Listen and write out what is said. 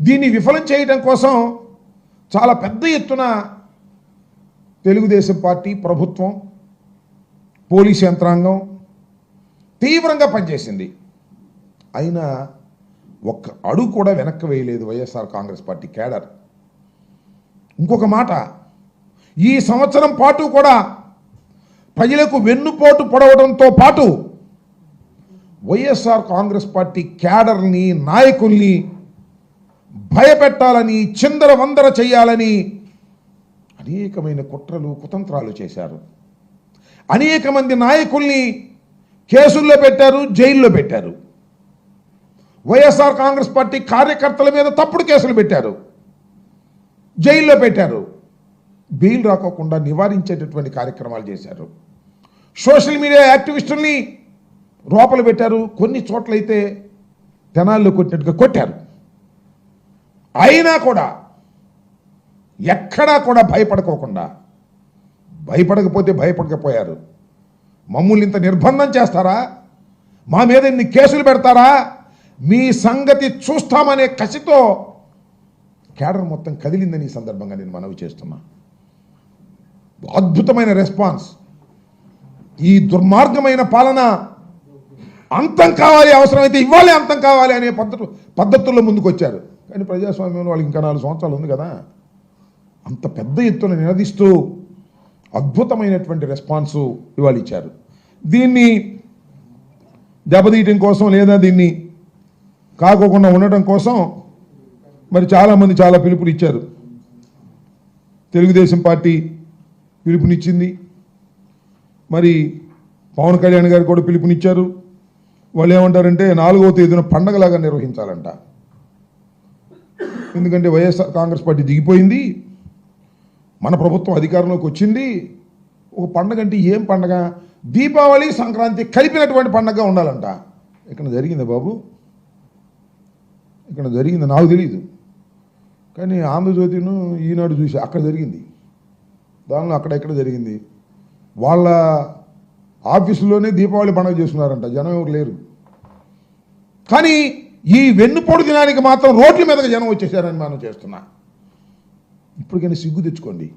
దీన్ని విఫలం చేయడం కోసం చాలా పెద్ద ఎత్తున తెలుగుదేశం పార్టీ ప్రభుత్వం పోలీస్ యంత్రాంగం తీవ్రంగా పనిచేసింది. అయినా ఒక్క అడుగు కూడా వెనక్కి వేయలేదు వైఎస్ఆర్ కాంగ్రెస్ పార్టీ కేడర్. ఇంకొక మాట ఈ సంవత్సరం పాటు కూడా ప్రజలకు వెన్నుపోటు పొడవడంతో పాటు వైఎస్ఆర్ కాంగ్రెస్ పార్టీ క్యాడర్ని నాయకుల్ని భయపెట్టాలని చిందర వందర చేయాలని అనేకమైన కుట్రలు కుతంత్రాలు చేశారు. అనేక మంది నాయకుల్ని కేసుల్లో పెట్టారు జైల్లో పెట్టారు. వైఎస్ఆర్ కాంగ్రెస్ పార్టీ కార్యకర్తల మీద తప్పుడు కేసులు పెట్టారు. జైల్లో పెట్టారు. బెయిల్ రాకోకుండా నివారించేటటువంటి కార్యక్రమాలు చేశారు. సోషల్ మీడియా యాక్టివిస్టుల్ని లోపల పెట్టారు. కొన్ని చోట్లయితే తెనాల్లో కొట్టినట్టుగా కొట్టారు. అయినా కూడా ఎక్కడా కూడా భయపడుకోకుండా భయపడకపోతే భయపడకపోయారు. మమ్మల్ని ఇంత నిర్బంధం చేస్తారా? మా మీద ఇన్ని కేసులు పెడతారా? మీ సంగతి చూస్తామనే కసితో కేడర్ మొత్తం కదిలిందని ఈ సందర్భంగా నేను మనవి చేస్తున్నా. అద్భుతమైన రెస్పాన్స్. ఈ దుర్మార్గమైన పాలన అంతం కావాలి అవసరమైతే ఇవ్వాలి అంతం కావాలి అనే పద్ధతు పద్ధతుల్లో ముందుకు వచ్చారు కానీ ప్రజాస్వామ్యంలో వాళ్ళకి ఇంకా నాలుగు సంవత్సరాలు ఉంది కదా. అంత పెద్ద ఎత్తున నినదిస్తూ అద్భుతమైనటువంటి రెస్పాన్సు ఇవాళ ఇచ్చారు. దీన్ని దెబ్బతీయటం కోసం లేదా దీన్ని కాకోకుండా ఉండటం కోసం మరి చాలామంది చాలా పిలుపులు ఇచ్చారు. తెలుగుదేశం పార్టీ పిలుపునిచ్చింది. మరి పవన్ కళ్యాణ్ గారు కూడా పిలుపునిచ్చారు. వాళ్ళు ఏమంటారంటే నాలుగవ తేదీన పండగలాగా నిర్వహించాలంట. ఎందుకంటే వైఎస్ఆర్ కాంగ్రెస్ పార్టీ దిగిపోయింది. మన ప్రభుత్వం అధికారంలోకి వచ్చింది. ఒక పండగ అంటే ఏం పండగ? దీపావళి సంక్రాంతి కలిపినటువంటి పండగగా ఉండాలంట. ఇక్కడ జరిగింది బాబు? ఇక్కడ జరిగింది? నాకు తెలియదు కానీ ఆంధ్రజ్యోతిను ఈనాడు చూసి అక్కడ జరిగింది. దానిలో అక్కడెక్కడ జరిగింది? వాళ్ళ ఆఫీసులోనే దీపావళి పండుగ చేస్తున్నారంట జనం ఎవరు లేరు. కానీ ఈ వెన్నుపోడు దినానికి మాత్రం రోడ్ల మీదకి జనం వచ్చేసారని మనం చేస్తున్నా. ఇప్పటికైనా సిగ్గు తెచ్చుకోండి.